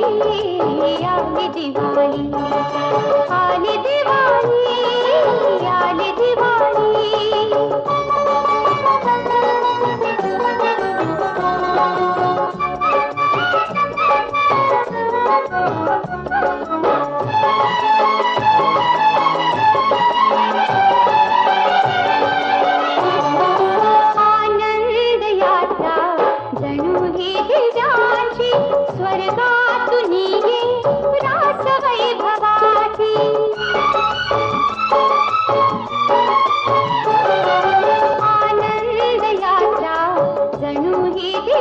दिवाळी आली दिवाळी. आली दिवाळी.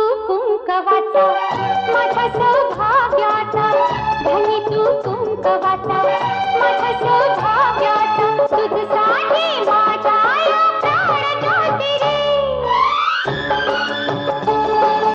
तू कुंकवाचा माझ्या सौभाग्याचा धनी तू कुंकवाचा माझ्या सौभाग्याचा